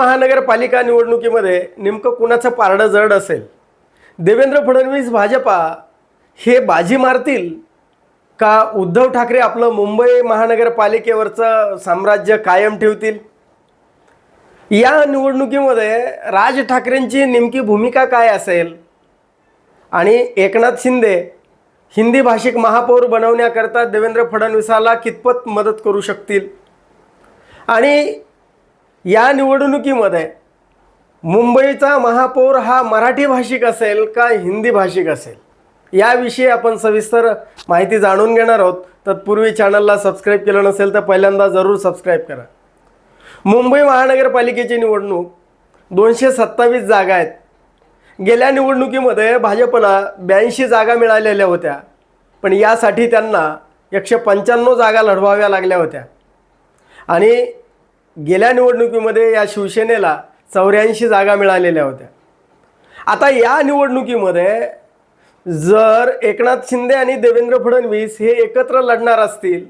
महानगरपालिका निवडणुकीमध्ये नेमकं कुणाचं पारडं जड असेल? देवेंद्र फडणवीस भाजपा हे बाजी मारतील का उद्धव ठाकरे आपलं मुंबई महानगरपालिकेवरचं साम्राज्य कायम ठेवतील? या निवडणुकीमध्ये राज ठाकरेंची नेमकी भूमिका काय असेल? आणि एकनाथ शिंदे हिंदी भाषिक महापौर बनवण्याकरता देवेंद्र फडणवीसाला कितपत मदत करू शकतील? आणि या निवडणुकीमध्ये मुंबईचा महापौर हा मराठी भाषिक असेल का हिंदी भाषिक असेल? याविषयी आपण सविस्तर माहिती जाणून घेणार आहोत. तत्पूर्वी चॅनलला सबस्क्राईब केलं नसेल तर पहिल्यांदा जरूर सबस्क्राईब करा. मुंबई महानगरपालिकेची निवडणूक दोनशे सत्तावीस जागा आहेत. गेल्या निवडणुकीमध्ये भाजपला ब्याऐंशी जागा मिळालेल्या होत्या. पण यासाठी त्यांना एकशे पंच्याण्णव जागा लढवाव्या लागल्या होत्या. आणि गेल्या निवडणुकीमध्ये या शिवसेनेला चौऱ्याऐंशी जागा मिळालेल्या होत्या. आता या निवडणुकीमध्ये जर एकनाथ शिंदे आणि देवेंद्र फडणवीस हे एकत्र लढणार असतील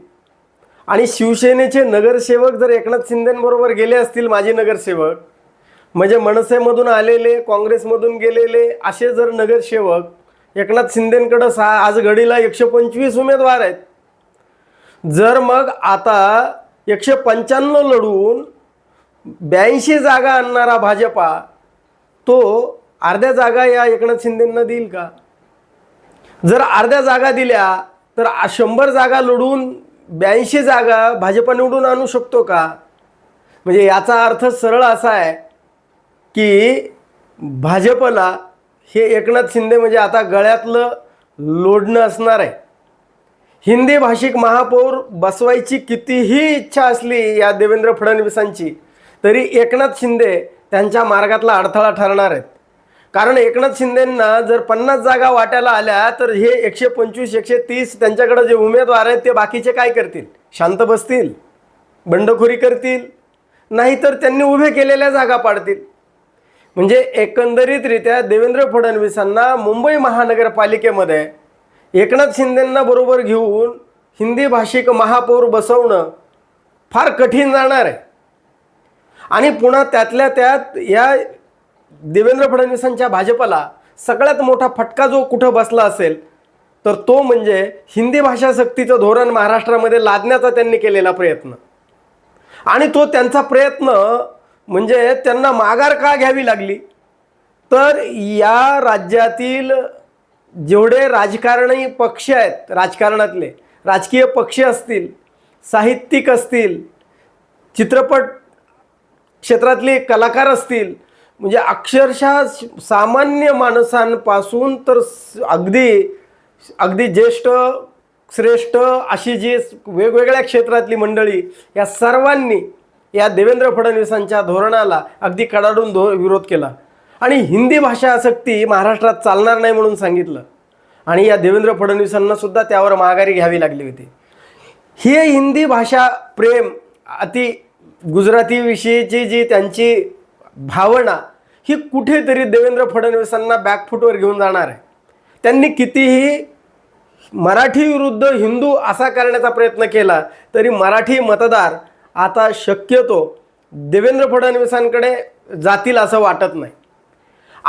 आणि शिवसेनेचे नगरसेवक जर एकनाथ शिंदेंबरोबर गेले असतील माजी नगरसेवक म्हणजे मनसेमधून आलेले काँग्रेसमधून गेलेले असे जर नगरसेवक एकनाथ शिंदेंकडं सा आज घडीला एकशे पंचवीस उमेदवार आहेत. जर मग आता एकशे पंच्याण्णव लढून ब्याऐंशी जागा आणणारा भाजपा तो अर्ध्या जागा या एकनाथ शिंदेंना देईल का? जर अर्ध्या जागा दिल्या तर शंभर जागा लढून ब्याऐंशी जागा भाजपा निवडून आणू शकतो का? म्हणजे याचा अर्थ सरळ असा आहे की भाजपला हे एकनाथ शिंदे म्हणजे आता गळ्यातलं लोढणं असणार आहे. हिंदी भाषिक महापौर बसवायची कितीही इच्छा असली या देवेंद्र फडणवीसांची तरी एकनाथ शिंदे त्यांच्या मार्गातला अडथळा ठरणार आहेत. कारण एकनाथ शिंदेंना जर पन्नास जागा वाट्याला आल्या तर हे एकशे पंचवीस एकशे तीस त्यांच्याकडे जे उमेदवार आहेत ते बाकीचे काय करतील? शांत बसतील? बंडखोरी करतील? नाहीतर त्यांनी उभे केलेल्या जागा पाडतील. म्हणजे एकंदरीतरित्या देवेंद्र फडणवीसांना मुंबई महानगरपालिकेमध्ये एकनाथ शिंदेंना बरोबर घेऊन हिंदी भाषिक महापौर बसवणं फार कठीण जाणार आहे. आणि पुन्हा त्यातल्या त्यात या देवेंद्र फडणवीसांच्या भाजपला सगळ्यात मोठा फटका जो कुठं बसला असेल तर तो म्हणजे हिंदी भाषा सक्तीचं धोरण महाराष्ट्रामध्ये लादण्याचा त्यांनी केलेला प्रयत्न. आणि तो त्यांचा प्रयत्न म्हणजे त्यांना माघार का घ्यावी लागली? तर या राज्यातील जेवढे राजकारणी पक्ष आहेत राजकारणातले राजकीय पक्ष असतील साहित्यिक असतील चित्रपट क्षेत्रातले कलाकार असतील म्हणजे अक्षरशः सामान्य माणसांपासून तर अगदी अगदी ज्येष्ठ श्रेष्ठ अशी जी वेगवेगळ्या क्षेत्रातली मंडळी या सर्वांनी या देवेंद्र फडणवीसांच्या धोरणाला अगदी कडाडून धो विरोध केला. आणि हिंदी भाषा आसक्ती महाराष्ट्रात चालणार नाही म्हणून सांगितलं. आणि या देवेंद्र फडणवीसांना सुद्धा त्यावर माघारी घ्यावी लागली होती. हे हिंदी भाषा प्रेम अति गुजरातीविषयीची जी त्यांची भावना ही कुठेतरी देवेंद्र फडणवीसांना बॅकफुटवर घेऊन जाणार आहे. त्यांनी कितीही मराठी विरुद्ध हिंदू असा करण्याचा प्रयत्न केला तरी मराठी मतदार आता शक्यतो देवेंद्र फडणवीसांकडे जातील असं वाटत नाही.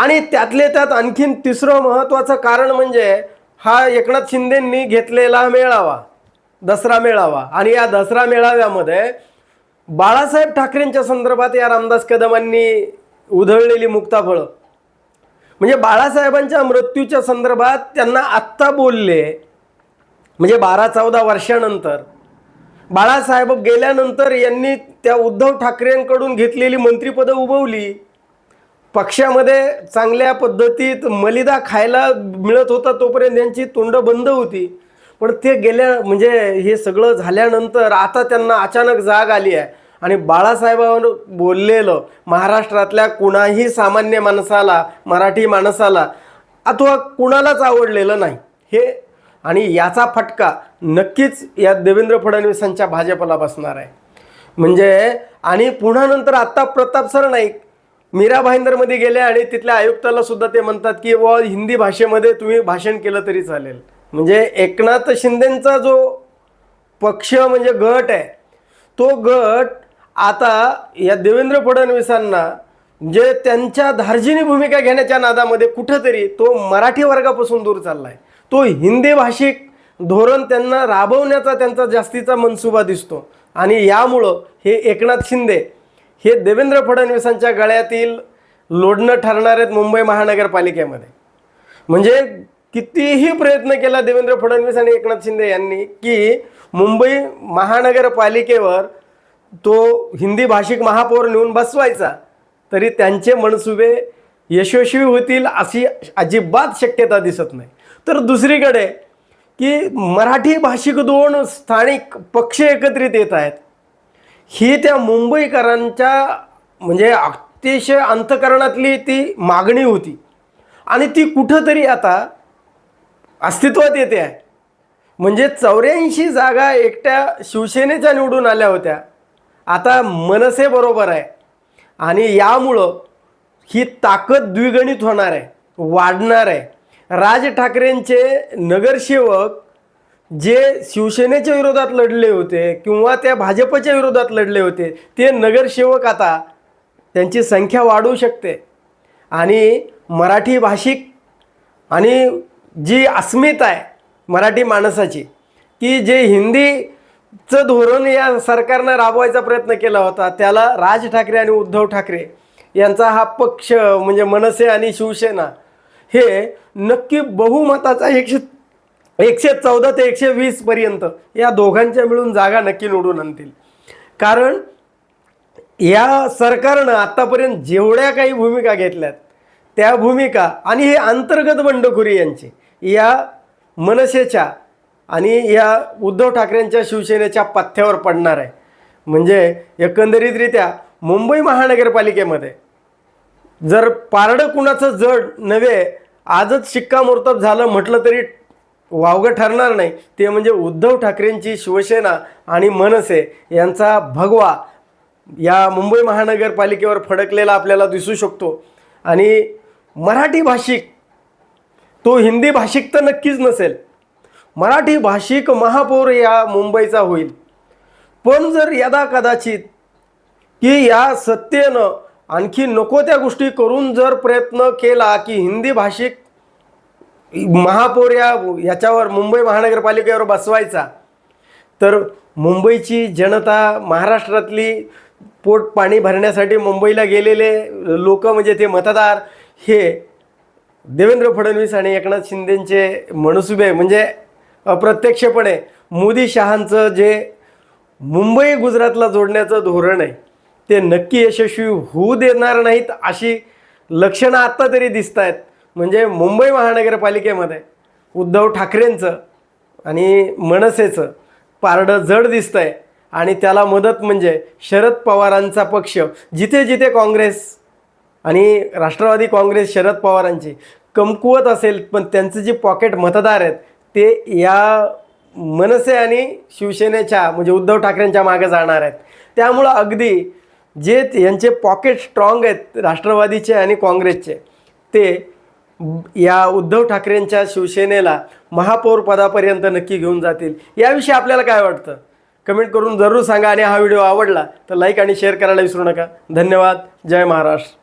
आणि त्यातले त्यात आणखीन तिसरं महत्त्वाचं कारण म्हणजे हा एकनाथ शिंदेंनी घेतलेला मेळावा दसरा मेळावा. आणि या दसरा मेळाव्यामध्ये बाळासाहेब ठाकरेंच्या संदर्भात या रामदास कदमांनी उधळलेली मुक्ताफळं. म्हणजे बाळासाहेबांच्या मृत्यूच्या संदर्भात त्यांना आत्ता बोलले म्हणजे बारा चौदा वर्षानंतर. बाळासाहेब गेल्यानंतर यांनी त्या उद्धव ठाकरेंकडून घेतलेली मंत्रिपदं उभवली. पक्षामध्ये चांगल्या पद्धतीत मलिदा खायला मिळत होता तोपर्यंत त्यांची तोंड बंद होती. पण ते गेल्या म्हणजे हे सगळं झाल्यानंतर आता त्यांना अचानक जाग आली आहे. आणि बाळासाहेबांवर बोललेलं महाराष्ट्रातल्या कुणाही सामान्य माणसाला मराठी माणसाला अथवा कुणालाच आवडलेलं नाही. हे आणि याचा फटका नक्कीच या देवेंद्र फडणवीसांच्या भाजपला बसणार आहे. म्हणजे आणि पुन्हा नंतर आत्ता प्रताप सरनाईक मीरा भाईंदरमध्ये गेले आणि तिथल्या आयुक्ताला सुद्धा ते म्हणतात की व हिंदी भाषेमध्ये तुम्ही भाषण केलं तरी चालेल. म्हणजे एकनाथ शिंदेंचा जो पक्ष म्हणजे गट आहे तो गट आता या देवेंद्र फडणवीसांना जे त्यांच्या धार्जिनी भूमिका घेण्याच्या नादामध्ये कुठंतरी तो मराठी वर्गापासून दूर चालला आहे तो हिंदी भाषिक धोरण त्यांना राबवण्याचा त्यांचा जास्तीचा मनसुबा दिसतो. आणि यामुळं हे एकनाथ शिंदे हे देवेंद्र फडणवीसांच्या गळ्यातील लोडणं ठरणार आहेत मुंबई महानगरपालिकेमध्ये. म्हणजे कितीही प्रयत्न केला देवेंद्र फडणवीस आणि एकनाथ शिंदे यांनी की मुंबई महानगरपालिकेवर तो हिंदी भाषिक महापौर नेऊन बसवायचा तरी त्यांचे मनसुबे यशस्वी होतील अशी अजिबात शक्यता दिसत नाही. तर दुसरीकडे की मराठी भाषिक दोन स्थानिक पक्ष एकत्रित येत आहेत. ही त्या मुंबईकरांच्या म्हणजे अतिशय अंतकरणातली ती मागणी होती. आणि ती कुठंतरी आता अस्तित्वात येते आहे. म्हणजे चौऱ्याऐंशी जागा एकट्या शिवसेनेच्या निवडून आल्या होत्या. आता मनसे बरोबर आहे. आणि यामुळं ही ताकद द्विगणित होणार आहे. वाढणार आहे. राज ठाकरेंचे नगरसेवक जे शिवसेनेच्या विरोधात लढले होते किंवा त्या भाजपच्या विरोधात लढले होते ते नगरसेवक आता त्यांची संख्या वाढू शकते. आणि मराठी भाषिक आणि जी अस्मिता आहे मराठी माणसाची की जे हिंदीचं धोरण या सरकारनं राबवायचा प्रयत्न केला होता त्याला राज ठाकरे आणि उद्धव ठाकरे यांचा हा पक्ष म्हणजे मनसे आणि शिवसेना हे नक्की बहुमताचा एकशे एकशे चौदा ते एकशे वीस पर्यंत या दोघांच्या मिळून जागा नक्की निवडून आणतील. कारण या सरकारनं आत्तापर्यंत जेवढ्या काही भूमिका घेतल्यात त्या भूमिका आणि हे अंतर्गत बंडखोरी यांची या मनसेच्या आणि या उद्धव ठाकरेंच्या शिवसेनेच्या पथ्यावर पडणार आहे. म्हणजे एकंदरीतरित्या मुंबई महानगरपालिकेमध्ये जर पारडं कुणाचं जड नव्हे आजच शिक्कामोर्तब झालं म्हटलं तरी वावगं ठरणार नाही. ते म्हणजे उद्धव ठाकरेंची शिवसेना आणि मनसे यांचा भगवा या मुंबई महानगरपालिकेवर फडकलेला आपल्याला दिसू शकतो. आणि मराठी भाषिक तो हिंदी भाषिक तर नक्कीच नसेल. मराठी भाषिक महापौर या मुंबईचा होईल. पण जर यदा कदाचित की या सत्तेनं आणखी नको त्या गोष्टी करून जर प्रयत्न केला की हिंदी भाषिक महापौर या याच्यावर मुंबई महानगरपालिकेवर बसवायचा. तर मुंबईची जनता महाराष्ट्रातली पोट पाणी भरण्यासाठी मुंबईला गेलेले लोक म्हणजे ते मतदार हे देवेंद्र फडणवीस आणि एकनाथ शिंदेंचे मनसुबे म्हणजे अप्रत्यक्षपणे मोदी शहांचं जे मुंबई गुजरातला जोडण्याचं धोरण आहे ते नक्की यशस्वी होऊ देणार नाहीत अशी लक्षणं आत्ता तरी दिसत आहेत म्हणजे मुंबई महानगरपालिकेमध्ये उद्धव ठाकरेंचं आणि मनसेचं पारडं जड दिसतं आहे आणि त्याला मदत म्हणजे शरद पवारांचा पक्ष जिथे जिथे काँग्रेस आणि राष्ट्रवादी काँग्रेस शरद पवारांची कमकुवत असेल पण त्यांचे जे पॉकेट मतदार आहेत ते या मनसे आणि शिवसेनेच्या म्हणजे उद्धव ठाकरेंच्या मागे जाणार आहेत. त्यामुळं अगदी जे यांचे पॉकेट स्ट्रॉंग आहेत राष्ट्रवादीचे आणि काँग्रेसचे ते या उद्धव ठाकरेंच्या शिवसेनेला महापौर पदापर्यंत नक्की घेऊन जातील. याविषयी आपल्याला काय वाटतं? कमेंट करून जरूर सांगा आणि हा व्हिडिओ आवडला तर लाईक आणि शेअर करायला विसरू नका. धन्यवाद. जय महाराष्ट्र.